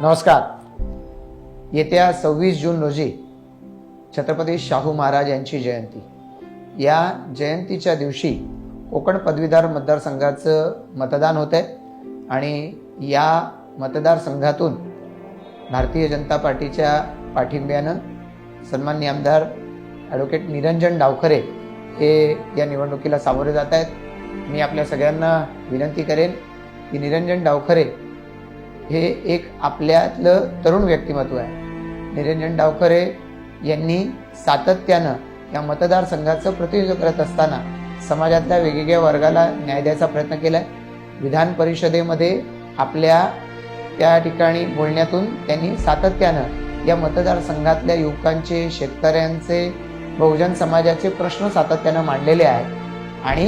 नमस्कार. येत्या सव्वीस जून रोजी छत्रपती शाहू महाराज यांची जयंती. या जयंतीच्या दिवशी कोकण पदवीधर मतदारसंघाचं मतदान होत आहे आणि या मतदारसंघातून भारतीय जनता पार्टीच्या पाठिंब्यानं सन्मान्य आमदार ॲडव्होकेट निरंजन डावखरे हे या निवडणुकीला सामोरे जात आहेत. मी आपल्या सगळ्यांना विनंती करेन की निरंजन डावखरे हे एक आपल्यातलं तरुण व्यक्तिमत्व आहे. निरंजन डावकरे यांनी सातत्यानं या मतदारसंघाचं प्रतिनिधित्व करत असताना समाजातल्या वेगवेगळ्या वर्गाला न्याय द्यायचा प्रयत्न केला आहे विधान परिषदेमध्ये आपल्या त्या ठिकाणी बोलण्यातून त्यांनी सातत्यानं या मतदारसंघातल्या युवकांचे शेतकऱ्यांचे बहुजन समाजाचे प्रश्न सातत्यानं मांडलेले आहेत. आणि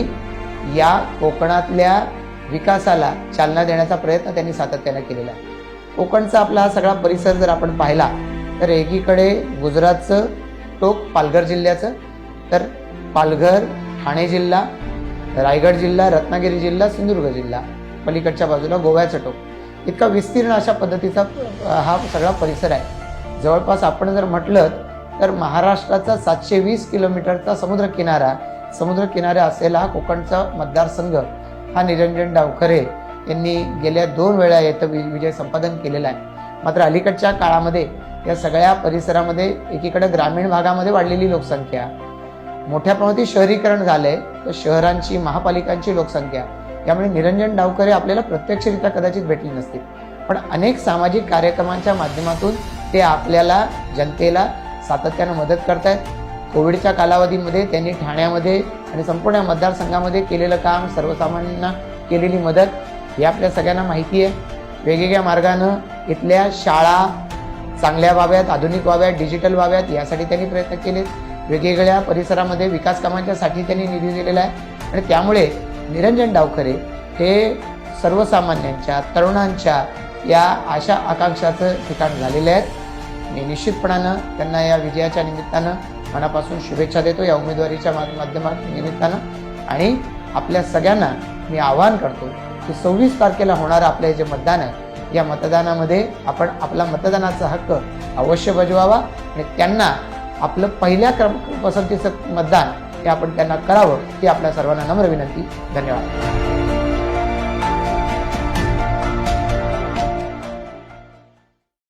या कोकणातल्या विकासाला चालना देण्याचा प्रयत्न त्यांनी सातत्याने केलेला आहे. कोकणचा आपला हा सगळा परिसर जर आपण पाहिला तर एकीकडे गुजरातचं टोक पालघर जिल्ह्याचं तर पालघर ठाणे जिल्हा रायगड जिल्हा रत्नागिरी जिल्हा सिंधुदुर्ग जिल्हा पलीकडच्या बाजूला गोव्याचं टोक. इतका विस्तीर्ण अशा पद्धतीचा हा सगळा परिसर आहे. जवळपास आपण जर म्हटलं तर महाराष्ट्राचा सातशे वीस किलोमीटरचा समुद्रकिनारा समुद्रकिनारा असलेला हा कोकणचा मतदारसंघ. हा निरंजन डावखरे यांनी गेल्या दोन वेळा येतं वि- विजय संपादन केलेला आहे. मात्र अलीकडच्या काळामध्ये या सगळ्या परिसरामध्ये एकीकडे ग्रामीण भागामध्ये वाढलेली लोकसंख्या मोठ्या प्रमाणात शहरीकरण झालंय तर शहरांची महापालिकांची लोकसंख्या. यामुळे निरंजन डावकरे आपल्याला प्रत्यक्षरित्या कदाचित भेटली नसतील. पण अनेक सामाजिक कार्यक्रमांच्या माध्यमातून ते आपल्याला जनतेला सातत्यानं मदत करतायत. कोविडच्या कालावधीमध्ये त्यांनी ठाण्यामध्ये आणि संपूर्ण मतदारसंघामध्ये केलेलं काम सर्वसामान्यांना केलेली मदत हे आपल्या सगळ्यांना माहिती आहे. वेगवेगळ्या मार्गानं इथल्या शाळा चांगल्या व्हाव्यात आधुनिक व्हाव्यात डिजिटल व्हाव्यात यासाठी त्यांनी प्रयत्न केले वेगवेगळ्या परिसरामध्ये विकास कामांच्यासाठी त्यांनी निधी दिलेला आहे. आणि त्यामुळे निरंजन डावखरे हे सर्वसामान्यांच्या तरुणांच्या या आशा आकांक्षाचं ठिकाण झालेलं आहेत. मी निश्चितपणानं त्यांना या विजयाच्या निमित्तानं मनापासून शुभेच्छा देतो या उमेदवारीच्या मा- माध्यमात निमित्तानं. आणि आपल्या सगळ्यांना मी आवाहन करतो की सव्वीस तारखेला होणारं आपलं हे जे मतदान आहे या मतदानामध्ये आपण आपला मतदानाचा हक्क अवश्य बजवावा आणि त्यांना आपलं पहिल्या क्रम पसंतीचं मतदान हे आपण त्यांना करावं ही आपल्या सर्वांना नम्र विनंती. धन्यवाद.